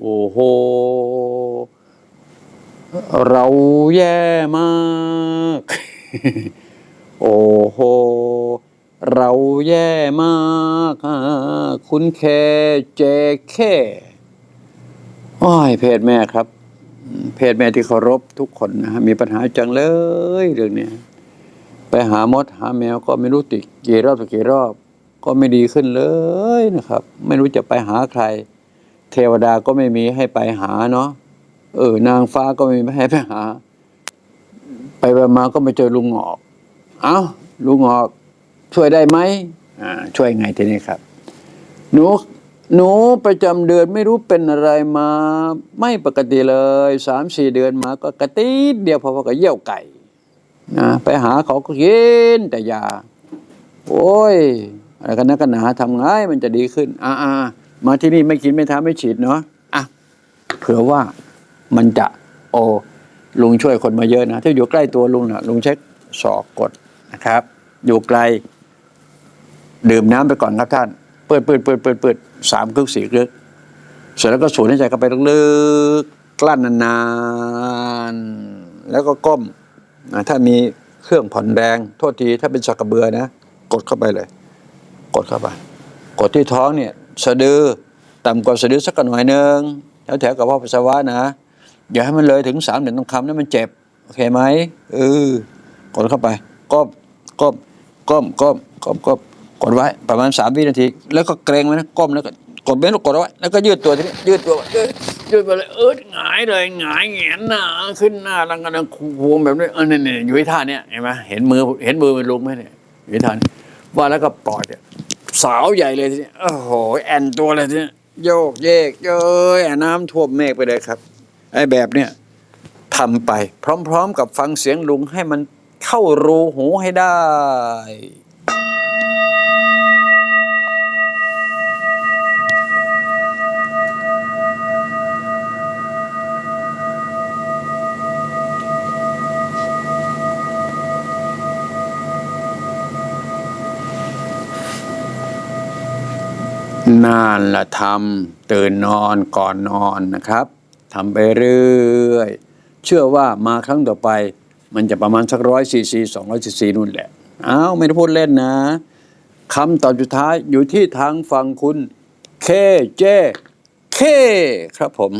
โอ้โห เราแย่มาก โอ้โห เราแย่มาก คุณแคเจแค่โอ้ยเพศแม่ครับ เพศแม่ที่เคารพทุกคนนะฮะมีปัญหาจังเลยเรื่องเนี้ยไปหามดหาแมวก็ไม่รู้ติดกี่รอบต่อกี่รอบ ก็ไม่ดีขึ้นเลยนะครับ ไม่รู้จะไปหาใคร เทวดาก็ไม่มีให้ไปหาเนาะเออ นางฟ้าก็ไม่มีให้ไปหา ไปไปมาก็มาเจอลุงหงอก เอ้าลุงหงอกช่วยได้ไหมอ่า ช่วยไงทีนี้ครับ หนูหนูประจำเดือนไม่รู้เป็นอะไรมา ไม่ปกติเลยสามสี่เดือนมาก็กระติดเดียวพอๆกับเยี่ยวไก่นะไปหาเขาก็กินแต่ยา โอ้ยอะไรกันนะกันหนาทำไงมันจะดีขึ้น อ่า มาที่นี่ไม่กินไม่ทานไม่ฉีดเนาะอะเผื่อว่ามันจะโอ้ลุงช่วยคนมาเยอะนะถ้าอยู่ใกล้ตัวลุงนะลุงเช็คศอกกดนะครับ อยู่ไกล ดื่มน้ำไปก่อนครับท่านเปิดเปิดเปิดเปิดเปิดสามกึกสี่กึกเสร็จแล้วก็สูดหายใจเข้าไปลึกๆกลั้นนานๆแล้วก็ก้มอะถ้ามีเครื่องผ่อนแรงโทษทีถ้าเป็นสักกระเบือนะ กดเข้าไปเลย กดเข้าไป กดที่ท้องเนี่ย สะดือ ต่ำกว่าสะดือสักหน่อยหนึ่งแถวแถวๆกับพ่อปัสสาวะนะ อย่าให้มันเลยถึงสามเดือนต้องคำนั้นมันเจ็บ โอเคไหมเออกดเข้าไปก้มก้มก้มก้มก้มก้มกดไว้ประมาณสามวินาที แล้วก็เกรงไว้นะก้มแล้วก็กดเบ้นแล้วกดไว้แล้วก็ยืดตัวทีนี้ยืดตัวยืดไปเลยเออหงายเลยหงายแงนหน้าขึ้นหน้าล้วก็นั่งควงแบบนี้เออเนี่ยอยู่ที่ท่าเนี้ยเห็นไหมเห็นมือเห็นมือมันลงไหมเนี่ยอยู่ที่ท่านว่าแล้วก็ปล่อยเนี่ย สาวใหญ่เลยทีนี้โอ้โห แอนตัวเลยทีนี้โยกเยกเย้ยน้ำท่วมเมฆไปเลยครับ ไอ้แบบเนี้ยทำไป พร้อม ๆ กับฟังเสียงลุงให้มันเข้ารูหูให้ได้ นานละทำตื่นนอนก่อนนอนนะครับทำไปเรื่อยเชื่อว่ามาครั้งต่อไป มันจะประมาณสักร้อยซีซีสองร้อยซีซีนู่นแหละอ้าวไม่ได้พูดเล่นนะคำตอบสุดท้ายอยู่ที่ทางฝั่งคุณเคเจเคครับผม